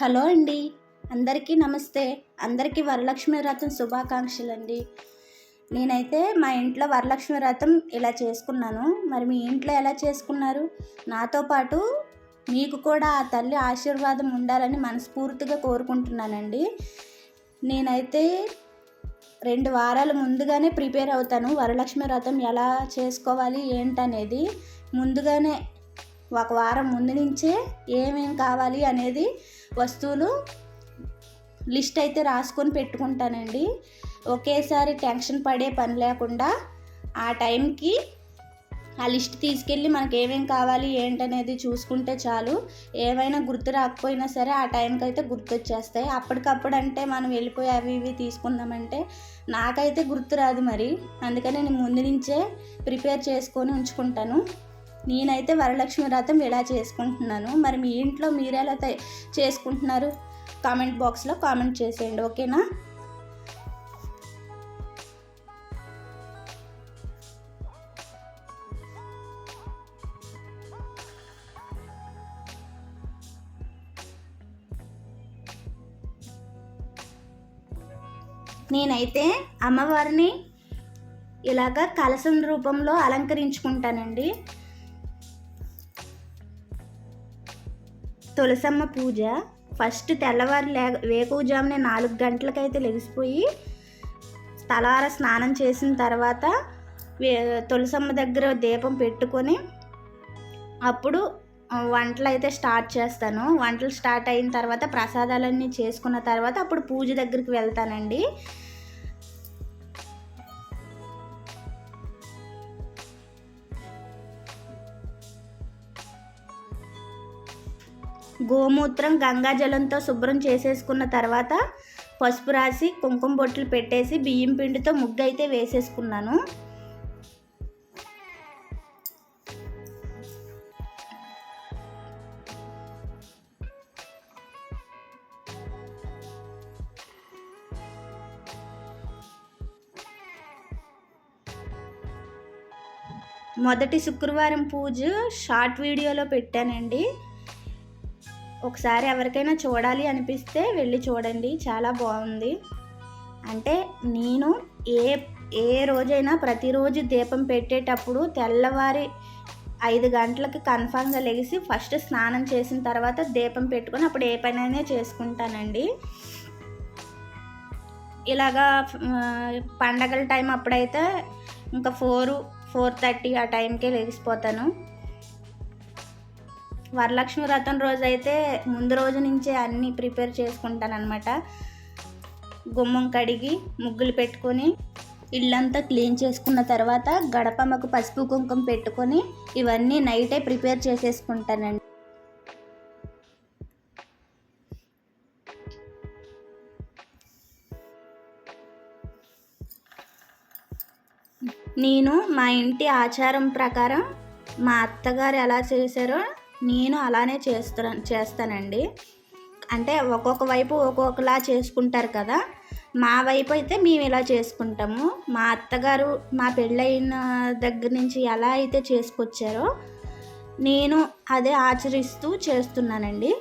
Hello అండి. అందరికీ నమస్తే. అందరికీ వరలక్ష్మి వ్రతం శుభాకాంక్షలు అండి నేనైతే మా ఇంట్లో వరలక్ష్మి వ్రతం ఇలా చేసుకున్నాను. మరి మీ ఇంట్లో ఎలా చేసుకున్నారు? నాతో పాటు మీకు కూడా ఆ తల్లి ఆశీర్వాదం ఉండాలని మనస్ఫూర్తిగా కోరుకుంటున్నానండి. నేనైతే రెండు వారాల ముందుగానే ప్రిపేర్ అవుతాను. వరలక్ష్మి వ్రతం ఎలా చేసుకోవాలి ఏంటనేది ముందుగానే ఒక వారం ముందు నుంచే ఏమేం కావాలి అనేది వస్తువులు లిస్ట్ అయితే రాసుకొని పెట్టుకుంటానండి. ఒకేసారి టెన్షన్ పడే పని లేకుండా ఆ టైంకి ఆ లిస్ట్ తీసుకెళ్ళి మనకి ఏమేం కావాలి ఏంటనేది చూసుకుంటే చాలు. ఏమైనా గుర్తు రాకపోయినా సరే ఆ టైంకి అయితే గుర్తొచ్చేస్తాయి. అప్పటికప్పుడు అంటే మనం వెళ్ళిపోయి అవి ఇవి తీసుకుందామంటే నాకైతే గుర్తు రాదు మరి. అందుకని నేను ముందు నుంచే ప్రిపేర్ చేసుకొని ఉంచుకుంటాను. నేనైతే వరలక్ష్మి వ్రతం ఇలా చేసుకుంటున్నాను? మరి మీ ఇంట్లో మీరు ఎలా చేసుకుంటున్నారు? కామెంట్ బాక్స్లో కామెంట్ చేసేయండి ఓకేనా? నేనైతే అమ్మవారిని ఇలాగ కలసం రూపంలో అలంకరించుకుంటానండి. తులసమ్మ పూజ. ఫస్ట్ తెల్లవారు లే వేకువజామునే నాలుగు గంటలకైతే లెగిసిపోయి తలార స్నానం చేసిన తర్వాత వే తులసమ్మ దగ్గర దీపం పెట్టుకొని అప్పుడు వంటలు అయితే స్టార్ట్ చేస్తాను. వంటలు స్టార్ట్ అయిన తర్వాత ప్రసాదాలన్నీ చేసుకున్న తర్వాత అప్పుడు పూజ దగ్గరికి వెళ్తానండి. గోమూత్రం గంగాజలంతో శుభ్రం చేసేసుకున్న తర్వాత పసుపు రాసి కుంకుమ బొట్లు పెట్టేసి బియ్యం పిండితో ముగ్గు అయితే వేసేసుకున్నాను. మొదటి శుక్రవారం పూజ షార్ట్ వీడియోలో పెట్టానండి. ఒకసారి ఎవరికైనా చూడాలి అనిపిస్తే వెళ్ళి చూడండి. చాలా బాగుంది. అంటే నేను ఏ ఏ రోజైనా ప్రతిరోజు దీపం పెట్టేటప్పుడు తెల్లవారి ఐదు గంటలకి కన్ఫామ్గా లెగిసి ఫస్ట్ స్నానం చేసిన తర్వాత దీపం పెట్టుకొని అప్పుడు ఏ పనైనా చేసుకుంటానండి. ఇలాగా పండగల టైం అప్పుడైతే ఇంకా ఫోరు ఫోర్ థర్టీ ఆ టైంకే లెగిసిపోతాను వరలక్ష్మి వ్రతం రోజు అయితే ముందు రోజు నుంచే అన్నీ ప్రిపేర్ చేసుకుంటాను అనమాట గుమ్మం కడిగి ముగ్గులు పెట్టుకొని ఇల్లంతా క్లీన్ చేసుకున్న తర్వాత గడపమ్మకు పసుపు కుంకుమ పెట్టుకొని ఇవన్నీ నైటే ప్రిపేర్ చేసేసుకుంటానండి. నేను మా ఇంటి ఆచారం ప్రకారం మా అత్తగారు ఎలా చేశారో నేను అలానే చేస్తా చేస్తానండి. అంటే ఒక్కొక్క వైపు ఒక్కొక్కలా చేసుకుంటారు కదా. మా వైపు అయితే మేము ఇలా చేసుకుంటాము. మా అత్తగారు మా పెళ్ళైన దగ్గర నుంచి ఎలా అయితే చేసుకొచ్చారో నేను అదే ఆచరిస్తూ చేస్తున్నానండి.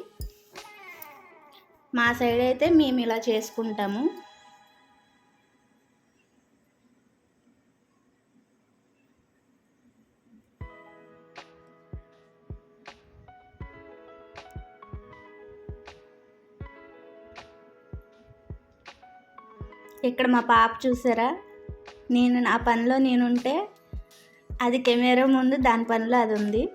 మా సైడ్ అయితే మేము ఇలా చేసుకుంటాము. ఇక్కడ మా పాప చూసారా? నేను నా పనిలో నేనుంటే అది కెమెరా ముందు దాని పనిలో అది ఉంది.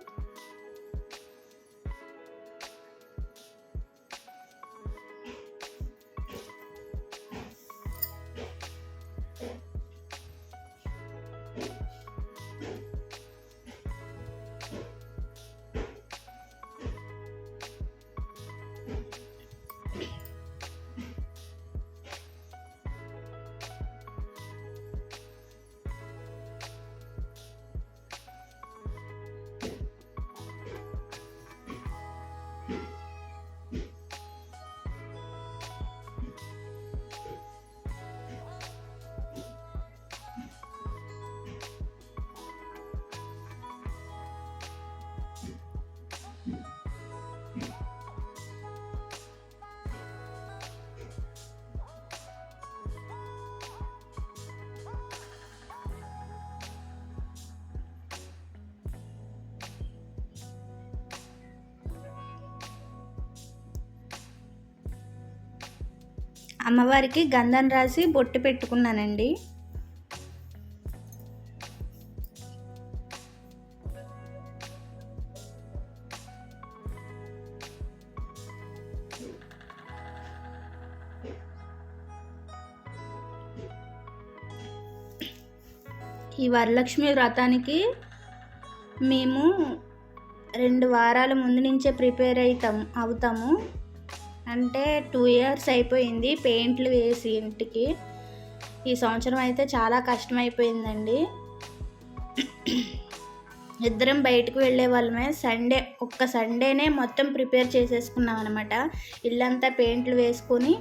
అమ్మవారికి గంధం రాసి బొట్టు పెట్టుకున్నానండి. ఈ వరలక్ష్మి వ్రతానికి మేము రెండు వారాల ముందు నుంచే ప్రిపేర్ అవుతాం అవుతాము. అంటే టూ ఇయర్స్ అయిపోయింది పెయింట్లు వేసి ఇంటికి. ఈ సంవత్సరం అయితే చాలా కష్టమైపోయిందండి. ఇద్దరం బయటకు వెళ్ళే వాళ్ళమే. సండే ఒక్క సండేనే మొత్తం ప్రిపేర్ చేసేసుకున్నాం అనమాట ఇల్లంతా పెయింట్లు వేసుకొని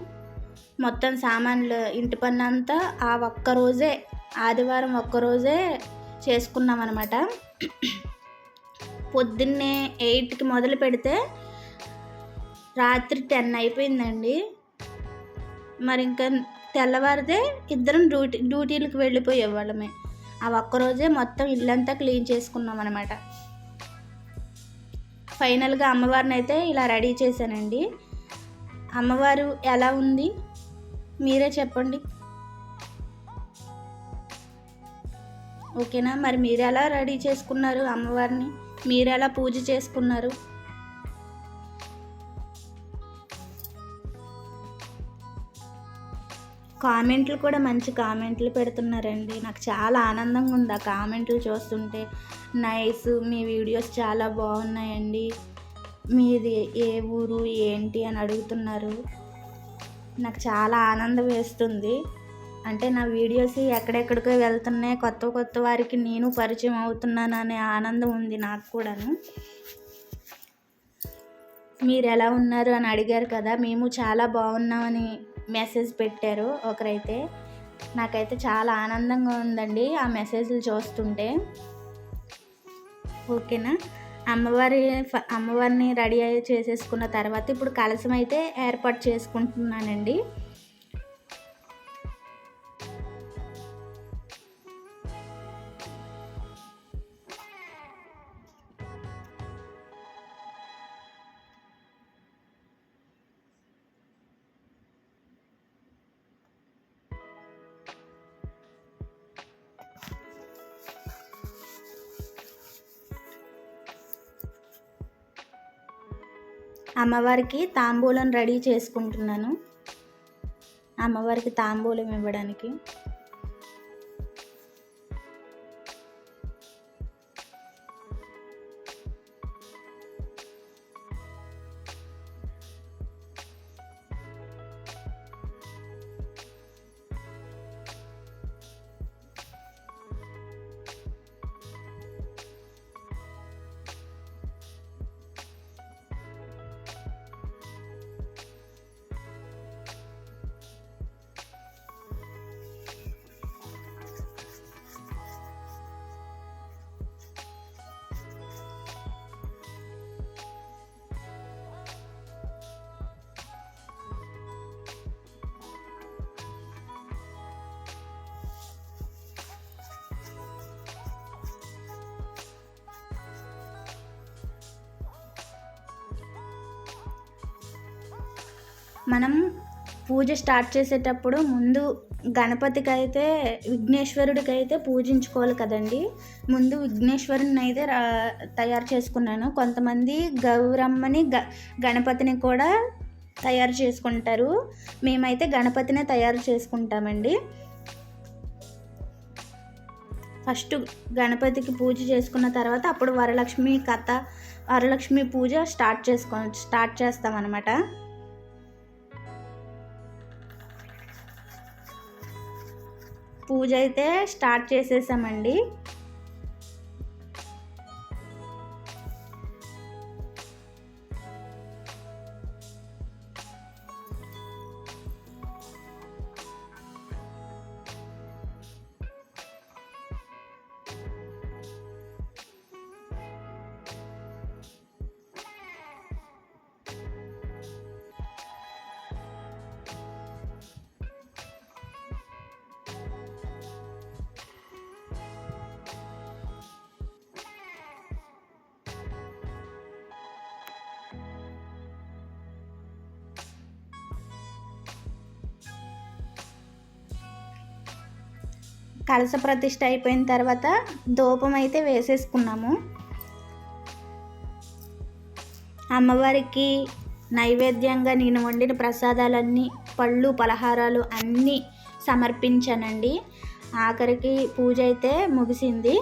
మొత్తం సామాన్లు ఇంటి పని అంతా ఆ ఒక్క రోజే ఆదివారం ఒక్కరోజే చేసుకున్నాం అనమాట పొద్దున్నే ఎయిట్కి మొదలు పెడితే రాత్రి టెన్ అయిపోయిందండి. మరి ఇంకా తెల్లవారితే ఇద్దరం డ్యూటీ డ్యూటీలకు వెళ్ళిపోయే వాళ్ళమే ఆ ఒక్కరోజే మొత్తం ఇల్లంతా క్లీన్ చేసుకున్నాం అనమాట ఫైనల్గా అమ్మవారిని అయితే ఇలా రెడీ చేశానండి. అమ్మవారు ఎలా ఉంది? మీరే చెప్పండి. ఓకేనా? మరి మీరు ఎలా రెడీ చేసుకున్నారు అమ్మవారిని? మీరు ఎలా పూజ చేసుకున్నారు? కామెంట్లు కూడా మంచి కామెంట్లు పెడుతున్నారండి. నాకు చాలా ఆనందంగా ఉంది ఆ కామెంట్లు చూస్తుంటే. నైస్ మీ వీడియోస్ చాలా బాగున్నాయండి. మీది ఏ ఊరు ఏంటి అని అడుగుతున్నారు. నాకు చాలా ఆనందం వేస్తుంది. అంటే నా వీడియోస్ ఎక్కడెక్కడికో వెళ్తున్నాయి. కొత్త కొత్త వారికి నేను పరిచయం అవుతున్నాను అనే ఆనందం ఉంది నాకు కూడాను. మీరు ఎలా ఉన్నారు అని అడిగారు కదా. మేము చాలా బాగున్నామని మెసేజ్ పెట్టారు ఒకరైతే. నాకైతే చాలా ఆనందంగా ఉందండి ఆ మెసేజ్లు చూస్తుంటే. ఓకేనా? అమ్మవారి అమ్మవారిని రెడీ చేసేసుకున్న తర్వాత ఇప్పుడు కలసం అయితే ఏర్పాటు చేసుకుంటున్నానండి. అమ్మవారికి తాంబూలం రెడీ చేసుకుంటున్నాను. అమ్మవారికి తాంబూలం ఇవ్వడానికి. మనం పూజ స్టార్ట్ చేసేటప్పుడు ముందు గణపతికి అయితే విఘ్నేశ్వరుడికి అయితే పూజించుకోవాలి కదండి. ముందు విఘ్నేశ్వరుని అయితే తయారు చేసుకున్నాను. కొంతమంది గౌరమ్మని గ గణపతిని కూడా తయారు చేసుకుంటారు. మేమైతే గణపతినే తయారు చేసుకుంటామండి. ఫస్ట్ గణపతికి పూజ చేసుకున్న తర్వాత అప్పుడు వరలక్ష్మి కథ వరలక్ష్మి పూజ స్టార్ట్ చేసుకో స్టార్ట్ చేస్తామన్నమాట. పూజ అయితే స్టార్ట్ చేసేసామండి. కలస ప్రతిష్ట అయిపోయిన తర్వాత ధూపం అయితే వేసేసుకున్నాము. అమ్మవారికి నైవేద్యంగా నేను వండిన ప్రసాదాలన్నీ పళ్ళు పలహారాలు అన్నీ సమర్పించానండి. ఆఖరికి పూజ అయితే ముగిసింది.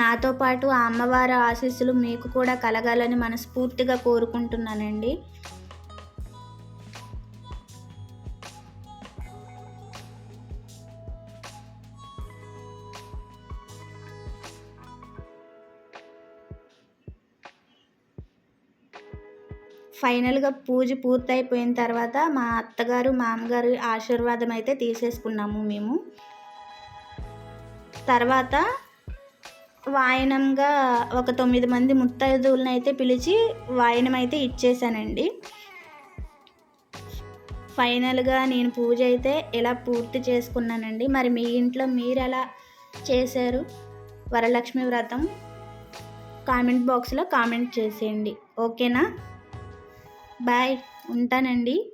నాతో పాటు ఆ అమ్మవారి ఆశీస్సులు మీకు కూడా కలగాలని మనస్ఫూర్తిగా కోరుకుంటున్నానండి. ఫైనల్గా పూజ పూర్తయిపోయిన తర్వాత మా అత్తగారు మామగారు ఆశీర్వాదం అయితే తీసేసుకున్నాము మేము. తర్వాత వాయనంగా ఒక తొమ్మిది మంది ముత్తైదువులను అయితే పిలిచి వాయనం అయితే ఇచ్చేసానండి. ఫైనల్గా నేను పూజ అయితే ఇలా పూర్తి చేసుకున్నానండి. మరి మీ ఇంట్లో మీరు ఎలా చేశారు? వరలక్ష్మి వ్రతం? కామెంట్ బాక్స్లో కామెంట్ చేసేయండి. ఓకేనా? బాయ్. ఉంటానండి.